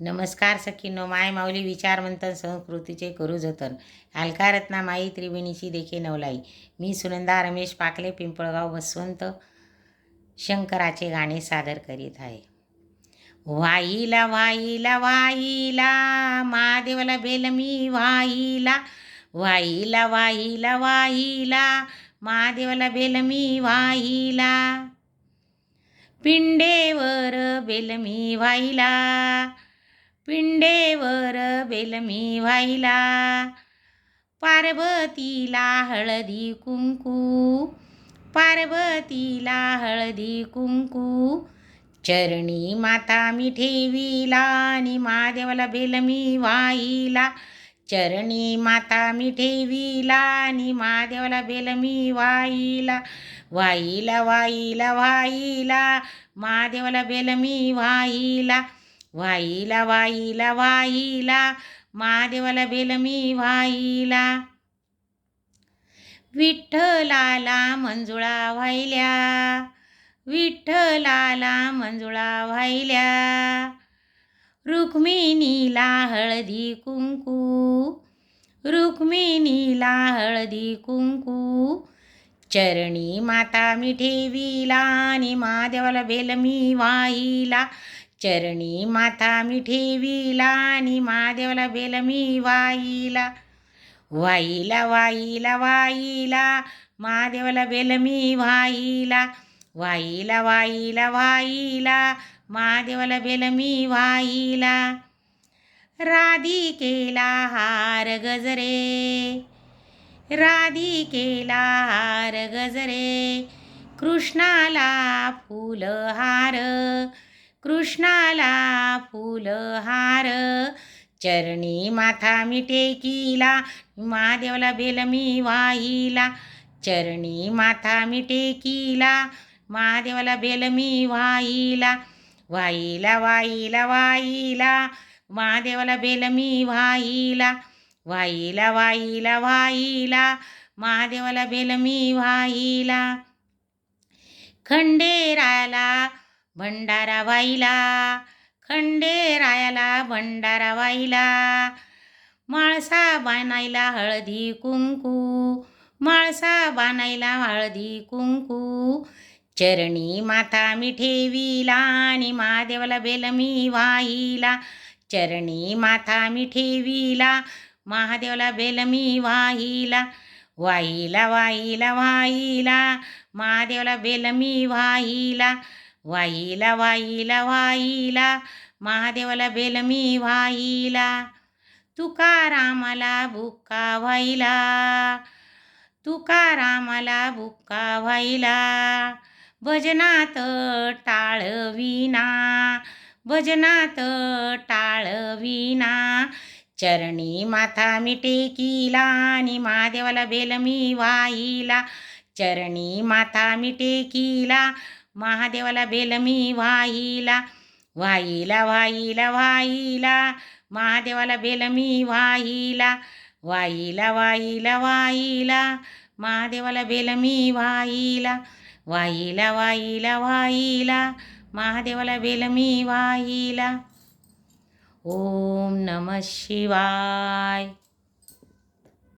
नमस्कार सखीनो माय माऊली विचारमंथन संस्कृतीचे करू जतन अलकारत्ना माई त्रिवेणीची देखे नवलाई. मी सुनंदा रमेश पाकले पिंपळगाव बसवंत. शंकराचे गाणे सादर करीत आहे. वाईला वाईला वाईला महादेवाला बेल मी वाईला. वाईला वाईला वाईला महादेवाला बेल मी वाईला. पिंडेवर बेल मी वाईला. पिंडेवर बेलमी व्हायला. पार्वतीला हळदी कुंकू. पार्वतीला हळदी कुंकू. चरणी माता मी ठेवीला आणि महादेवाला बेलमी वाईला चरणी माता मी ठेवीला आणि महादेवाला बेलमी वाईला वाईला वाईला वाईला महादेवाला बेलमी वाईला वाईला वाईला वाईला महादेवाला बेल मी वाईला विठ्ठलाला मंजुळा व्हायल्या विठ्ठलाला मंजुळा व्हायल्या रुक्मिणीला हळदी कुंकू रुक्मिणीला हळदी कुंकू चरणी माता मी ठेवीला आणि महादेवाला बेल मी वाईला चरणी माथा मी ठेवीला आणि महादेवाला बेलमी वाईला. वाईला वाईला वाईला महादेवाला बेलमी वाईला. वाईला वाईला वाईला महादेवाला बेलमी वाईला. राधिकेला हार गजरे राधिकेला हार गजरे कृष्णाला फुलहार कृष्णाला फुलहार चरणी माथा मी टेकीला महादेवाला बेलमी वाहिला. चरणी माथा मी टेकीला महादेवाला बेलमी वाईला वाईला वाईला वाईला महादेवाला बेलमी वाईला वाईला वाईला वाईला महादेवाला बेलमी वाईला खंडेराला भंडारा वाईला खंडेरायाला भंडारा वाईला माळसा बाणायला हळदी कुंकू. माळसा बाणायला हळदी कुंकू. चरणी माथा मी ठेवीला आणि महादेवाला बेलमी वाहिला. चरणी माथा मी ठेवीला महादेवाला बेलमी वाहिला. वाईला वाईला वाईला महादेवाला बेलमी वाहिला. वाईला वाईला वाईला महादेवाला बेलमी वाईला तुकारामाला बुक्का व्हायला तुकारामाला बुक्का व्हायला भजनात टाळविना भजनात टाळविना चरणी माथा मी टेकीला आणि महादेवाला बेलमी वाईला चरणी माथा मी टेकीला महादेवाला बेलमी वाईला वाईला वाईला वाईला महादेवाला बेलमी वाईला वाईला वाईला वाईला महादेवाला बेलमी वाईला वाईला वाईला वाईला महादेवाला बेलमी वाईला ओम नम शिवाय.